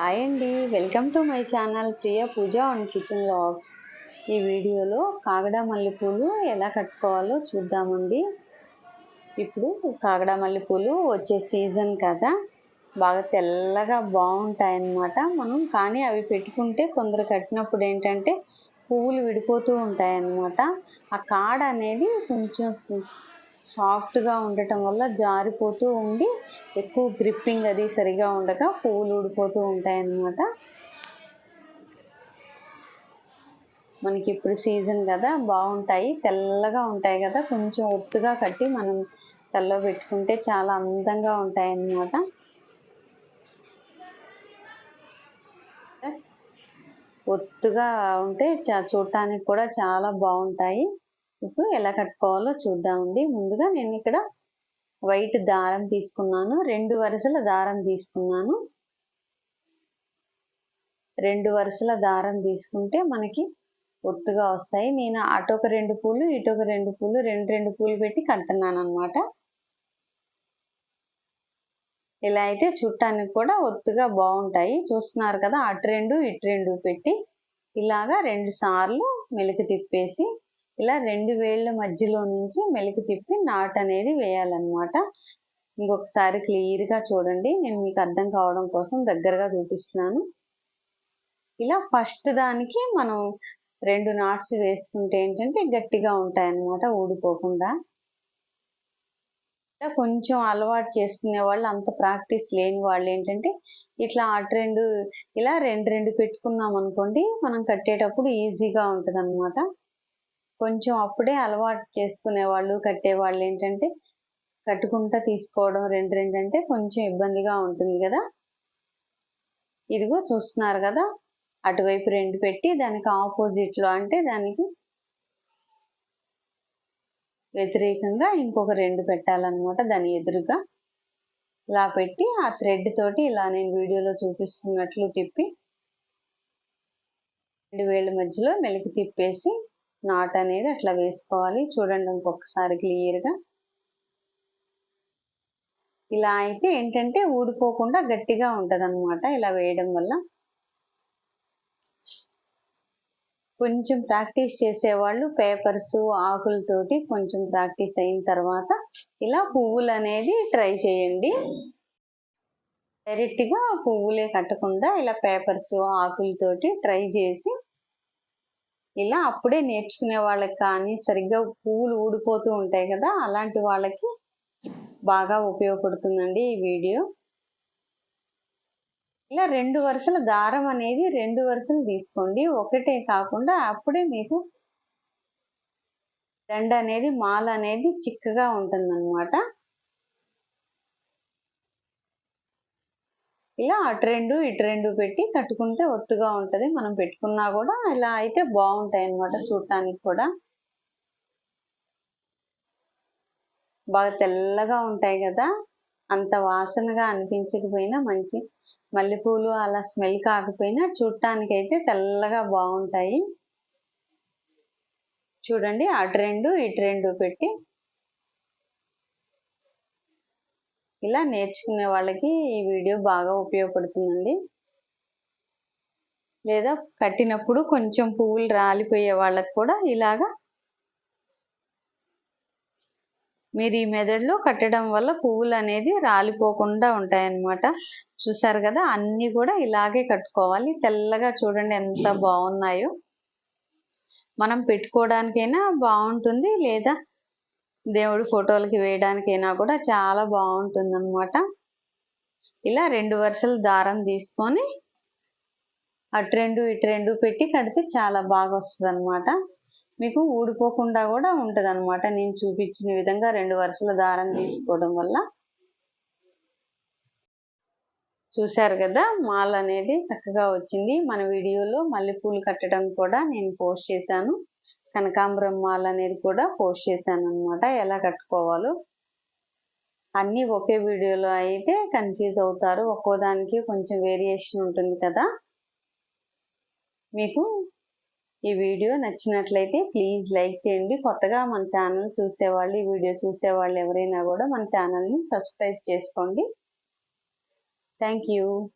Hi అండి. Welcome to my channel Priya Pooja and kitchen logs ఈ వీడియోలో కాగడ మల్లెపూలు ఎలా కట్టుకోవాలో చూద్దామండి. ఇప్పుడు కాగడ మల్లెపూలు వచ్చే సీజన్ కదా. బాగా తెల్లగా బాగుంటాయన్నమాట. మనం కానీ అవి పెట్టుకుంటే కొందరు కట్టినప్పుడు ఏంటంటే పువ్వులు విడిపోతూ ఉంటాయన్నమాట. ఆ కాడ అనేది కొంచెం సాఫ్ట్గా ఉండటం వల్ల జారిపోతూ ఉండి ఎక్కువ గ్రిప్పింగ్ అది సరిగా ఉండక పువ్వులు ఊడిపోతూ ఉంటాయన్నమాట. మనకి ఇప్పుడు సీజన్ కదా బాగుంటాయి తెల్లగా ఉంటాయి కదా కొంచెం ఒత్తుగా కట్టి మనం తల్లో పెట్టుకుంటే చాలా అందంగా ఉంటాయి అన్నమాట ఒత్తుగా ఉంటే చూడటానికి కూడా చాలా బాగుంటాయి. ఇప్పుడు ఎలా కట్టుకోవాలో చూద్దామండి. ముందుగా నేను ఇక్కడ వైట్ దారం తీసుకున్నాను. రెండు వరుసల దారం తీసుకున్నాను. రెండు వరుసల దారం తీసుకుంటే మనకి ఒత్తుగా వస్తాయి. నేను అటొక రెండు పూలు ఇటొక రెండు పూలు రెండు రెండు పూలు పెట్టి కడుతున్నాను అనమాట ఇలా అయితే చుట్టానికి కూడా ఒత్తుగా బాగుంటాయి. చూస్తున్నారు కదా అటు రెండు ఇటు రెండు పెట్టి ఇలాగా రెండు సార్లు మెలికి తిప్పేసి ఇలా రెండు వేళ్ళ మధ్యలో నుంచి మెలికి తిప్పి నాట్ అనేది వేయాలన్నమాట. ఇంకొకసారి క్లియర్గా చూడండి. నేను మీకు అర్థం కావడం కోసం దగ్గరగా చూపిస్తున్నాను. ఇలా ఫస్ట్ దానికి మనం రెండు నాట్స్ వేసుకుంటే ఏంటంటే గట్టిగా ఉంటాయి అన్నమాట ఊడిపోకుండా కొంచెం అలవాటు చేసుకునే వాళ్ళు అంత ప్రాక్టీస్ లేని వాళ్ళు ఏంటంటే ఇట్లా అటు రెండు ఇలా రెండు రెండు పెట్టుకున్నాం అనుకోండి మనం కట్టేటప్పుడు ఈజీగా ఉంటుంది అనమాట కొంచెం అప్పుడే అలవాటు చేసుకునే వాళ్ళు కట్టేవాళ్ళు ఏంటంటే కట్టుకుంటా తీసుకోవడం రెండు రెండు అంటే కొంచెం ఇబ్బందిగా ఉంటుంది కదా. ఇదిగో చూస్తున్నారు కదా అటువైపు రెండు పెట్టి దానికి ఆపోజిట్లో అంటే దానికి వ్యతిరేకంగా ఇంకొక రెండు పెట్టాలన్నమాట దాని ఎదురుగా. ఇలా పెట్టి ఆ థ్రెడ్ తోటి ఇలా నేను వీడియోలో చూపిస్తున్నట్లు తిప్పి రెండు వేల మధ్యలో మెలికి తిప్పేసి నాట్ అనేది అట్లా వేసుకోవాలి. చూడండి ఇంకొకసారి క్లియర్గా ఇలా అయితే ఏంటంటే ఊడిపోకుండా గట్టిగా ఉంటుంది అనమాట ఇలా వేయడం వల్ల. కొంచెం ప్రాక్టీస్ చేసేవాళ్ళు పేపర్స్ ఆకులతోటి కొంచెం ప్రాక్టీస్ అయిన తర్వాత ఇలా పువ్వులు అనేది ట్రై చేయండి. డైరెక్ట్గా పువ్వులే కట్టకుండా ఇలా పేపర్స్ ఆకులతోటి ట్రై చేసి ఇలా అప్పుడే నేర్చుకునే వాళ్ళకి కానీ సరిగ్గా పువ్వులు ఊడిపోతూ ఉంటాయి కదా అలాంటి వాళ్ళకి బాగా ఉపయోగపడుతుందండి ఈ వీడియో. ఇలా రెండు వరుసల దారం అనేది రెండు వరుసలు తీసుకోండి. ఒకటే కాకుండా అప్పుడే మీకు దండ అనేది మాల అనేది చిక్కగా ఉంటుందన్నమాట. ఇలా అటు రెండు ఇటు రెండు పెట్టి కట్టుకుంటే ఒత్తుగా ఉంటుంది. మనం పెట్టుకున్నా కూడా ఇలా అయితే బాగుంటాయి అన్నమాట చూడటానికి కూడా. బాగా తెల్లగా ఉంటాయి కదా. అంత వాసనగా అనిపించకపోయినా మంచి. మల్లెపూలు అలా స్మెల్ కాకపోయినా చూడటానికి అయితే తెల్లగా బాగుంటాయి. చూడండి అటు రెండు ఇటు రెండు పెట్టి ఇలా నేర్చుకునే వాళ్ళకి ఈ వీడియో బాగా ఉపయోగపడుతుందండి. లేదా కట్టినప్పుడు కొంచెం పువ్వులు రాలిపోయే వాళ్ళకి కూడా ఇలాగా మీరు ఈ మెదడులో కట్టడం వల్ల పువ్వులు అనేది రాలిపోకుండా ఉంటాయన్నమాట. చూసారు కదా అన్నీ కూడా ఇలాగే కట్టుకోవాలి. తెల్లగా చూడండి ఎంత బాగున్నాయో. మనం పెట్టుకోవడానికైనా బాగుంటుంది లేదా దేవుడి ఫోటోలకి వేయడానికైనా కూడా చాలా బాగుంటుంది అనమాట ఇలా రెండు వరుసలు దారం తీసుకొని అటు రెండు ఇటు రెండు పెట్టి కడితే చాలా బాగా వస్తుంది అనమాట మీకు ఊడిపోకుండా కూడా ఉంటుంది అనమాట నేను చూపించిన విధంగా రెండు వరుసల దారం తీసుకోవడం వల్ల. చూశారు కదా మాల్ అనేది చక్కగా వచ్చింది. మన వీడియోలో మల్లెపూలు కట్టడం కూడా నేను పోస్ట్ చేశాను. కనకాంబరం మాల్ అనేది కూడా పోస్ట్ చేశాను అనమాట ఎలా కట్టుకోవాలో. అన్నీ ఒకే వీడియోలో అయితే కన్ఫ్యూజ్ అవుతారు. ఒక్కో దానికి కొంచెం వేరియేషన్ ఉంటుంది కదా. మీకు ఈ వీడియో నచ్చినట్లయితే ప్లీజ్ లైక్ చేయండి. కొత్తగా మన ఛానల్ చూసేవాళ్ళు ఈ వీడియో చూసేవాళ్ళు ఎవరైనా కూడా మన ఛానల్ని సబ్స్క్రైబ్ చేసుకోండి. Thank you.